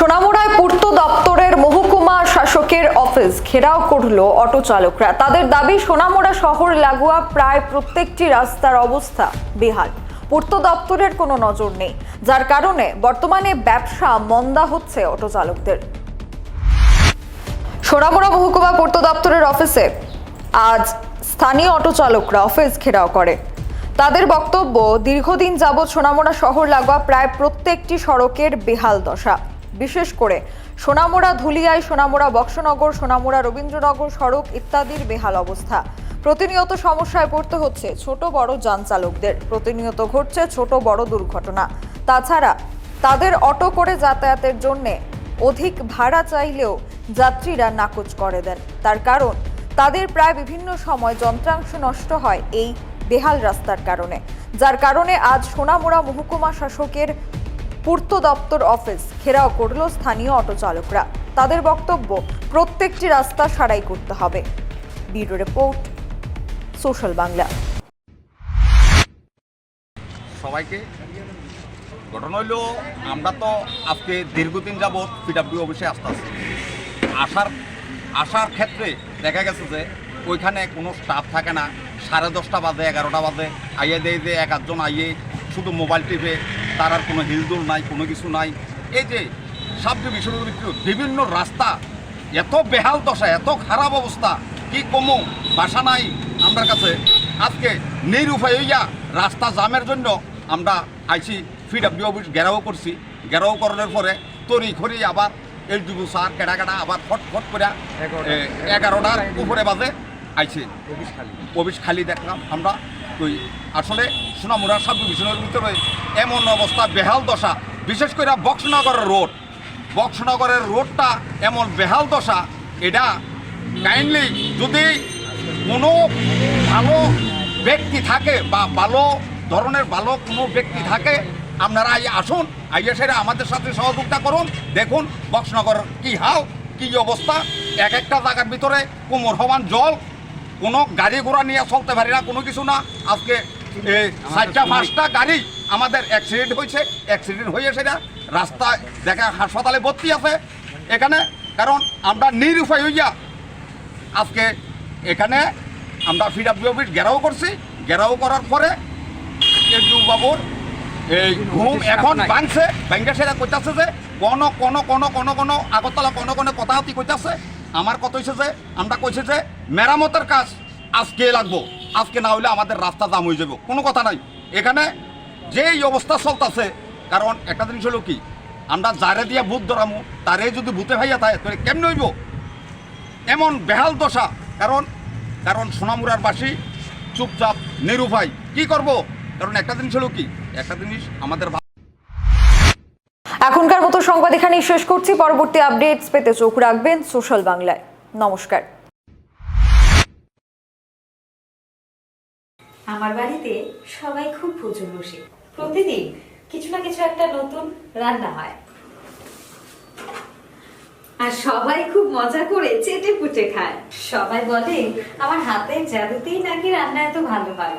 সোনামুড়ায় পূর্ত দপ্তরের মহকুমা শাসকের অফিস ঘেরাও করল অটো চালকরা। তাদের দাবি, সোনামুড়া শহর লাগোয়া প্রায় প্রত্যেকটি রাস্তার অবস্থা বেহাল। পূর্ত দপ্তরের কোনো নজর নেই। যার কারণে বর্তমানে ব্যবসা মন্দা হচ্ছে অটো চালকদের। সোনামুড়া মহকুমা পূর্ত দপ্তরের অফিসে আজ স্থানীয় অটো চালকরা অফিস ঘেরাও করে। তাদের বক্তব্য, দীর্ঘদিন যাবৎ সোনামুড়া শহর লাগোয়া প্রায় প্রত্যেকটি সড়কের বেহাল দশা। বিশেষ করে সোনামোড়া, ধুলিয়ায় সোনামোড়া, বক্সনগর, সোনামোড়া, রবীন্দ্রনগর, সড়ক ইত্যাদির বেহাল অবস্থা। প্রতিনিয়ত সমস্যায় পড়তে হচ্ছে ছোট বড় যান চালকদের। প্রতিনিয়ত ঘটছে ছোট বড় দুর্ঘটনা। তাছাড়া তাদের অটো করে যাতায়াতের জন্যে অধিক ভাড়া চাইলেও যাত্রীরা নাকচ করে দেন। তার কারণ, তাদের প্রায় বিভিন্ন সময় যন্ত্রাংশ নষ্ট হয় এই বেহাল রাস্তার কারণে। যার কারণে আজ সোনামুড়া মহকুমা শাসকের পূর্ত দপ্তর অফিস ঘেরাও করল স্থানীয় অটো চালকরা। তাদের বক্তব্য, প্রত্যেকটি রাস্তা সারাই করতে হবে। Bureau report, social Bangla. সবাইকে ঘটনা হইল, আমরা তো আজকে দীর্ঘদিন যাবৎ পিডাব্লিউ অফিসে আসতেছি আসার আসার ক্ষেত্রে দেখা গেছে যে ওইখানে কোনো স্টাফ থাকে না। সাড়ে দশটা বাজে, এগারোটা বাজে। আইয়ে দেয় যে এক আধজন আইয়ে শুধু মোবাইল টিপে তার আর কোনো হিলদুল নাই কোনো কিছু নাই। এই যে সাব ডিভিশন বিভিন্ন রাস্তা এত বেহাল দশা এত খারাপ অবস্থা কি কমো? বাসা নাই আমার কাছে। আজকে নিরুপায় হইয়া রাস্তা জামের জন্য আমরা আইসি পিডাব্লিউ অফিস ঘেরাও করছি। ঘেরাও করার পরে তরি খড়ি আবার এই দুবু সার কেডা কেডা আবার ফট ফট করে এগারোটার উপরে বাজে আইছে। অফিস খালি দেখলাম আমরা। ওই আসলে সোনামুড়া সাব ডিভিশনের ভিতরে এমন অবস্থা, বেহাল দশা। বিশেষ করে বক্সনগরের রোড। বক্সনগরের রোডটা এমন বেহাল দশা, এটা কাইন্ডলি যদি কোনো ভালো ব্যক্তি থাকে বা ভালো ধরনের ভালো কোনো ব্যক্তি থাকে, আপনারা আই আসুন, আইয়া সেটা আমাদের সাথে সহযোগিতা করুন, দেখুন বক্সনগর কি হাল, কি অবস্থা। এক একটা জায়গার ভিতরে কোমর হওয়ান জল কোনো গাড়ি ঘোড়া নিয়ে চলতে পারি না, কোনো কিছু না। আজকে এই চারটা পাঁচটা গাড়ি আমাদের অ্যাক্সিডেন্ট হয়েছে অ্যাক্সিডেন্ট হয়ে সেটা রাস্তায় দেখা হাসপাতালে ভর্তি আছে এখানে। কারণ আমরা নিরুপায় হইয়া আজকে এখানে আমরা ফিডাব্লিউ অফিস ঘেরাও করছি। ঘেরাও করার পরে বাবুর এই ঘুম এখন ভাঙছে। ভাঙ্গা সেটা কইতাছে যে কোন কোন কোন কোন কোন আগরতলা কোন কোন কথা হতি কইতাছে। আমার কথা হইছে যে আমরা কইছে যে মেরামতের কাজ আজকে লাগবো। আজকে না হইলে আমাদের রাস্তা জাম হয়ে যাব। কোনো কথা নাই। এখানে যে এই অবস্থা চলতেছে কারণ একটা জিনিস হলো কি আমরা যারে দিয়ে ভূত ধরামু তারে যদি ভূতে ভাইয়া থাকে তাহলে কেমনে হইব? এমন বেহাল দশা। কারণ কারণ সোনামুরার বাসী চুপচাপ নিরুপায় কি করব? কারণ একটা জিনিস হলো কি? একটা জিনিস আমাদের এখনকার মতো সংবাদ এখানেই শেষ করছি। পরবর্তী আপডেটস পেতে চোখ রাখবেন সোশ্যাল বাংলায়। নমস্কার। আমার বাড়িতে সবাই খুব প্রচুর বসে। প্রতিদিন কিছু না কিছু একটা নতুন রান্না হয়। আর সবাই খুব মজা করে চেটে পুটে খায়। সবাই বলে আমার হাতের জাদুতেই নাকি রান্না এত ভালো হয়?